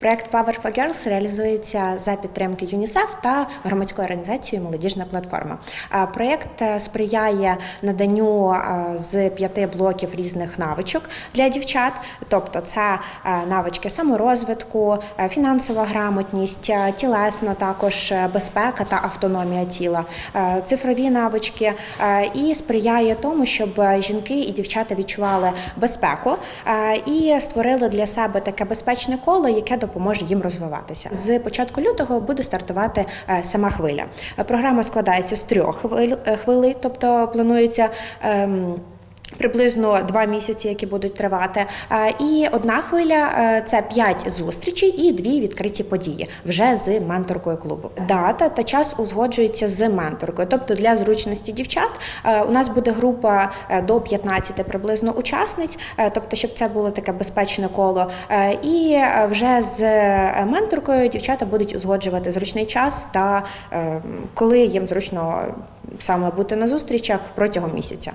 Проект Power for Girls реалізується за підтримки ЮНІСЕФ та громадської організації Молодіжна платформа. Проєкт е, сприяє наданню е, з п'яти блоків різних навичок для дівчат, тобто це е, навички саморозвитку, фінансова грамотність, тілесна також безпека та автономія тіла, цифрові навички і сприяє тому, щоб жінки і дівчата відчували безпеку і створили для себе таке безпечне коло, яке допоможе їм розвиватися. З початку лютого буде стартувати е, сама хвиля. Програма складається з трьох е, тобто планується. Ем, Приблизно два місяці, які будуть тривати. Е, І одна хвиля е, це п'ять зустрічей і дві відкриті події вже з менторкою клубу. Дата та час узгоджується з менторкою. Тобто для зручності дівчат е, у нас буде група до 15 приблизно учасниць, тобто, щоб це було таке безпечне коло. І вже з менторкою дівчата будуть узгоджувати зручний час та е, коли їм зручно саме бути на зустрічах протягом місяця.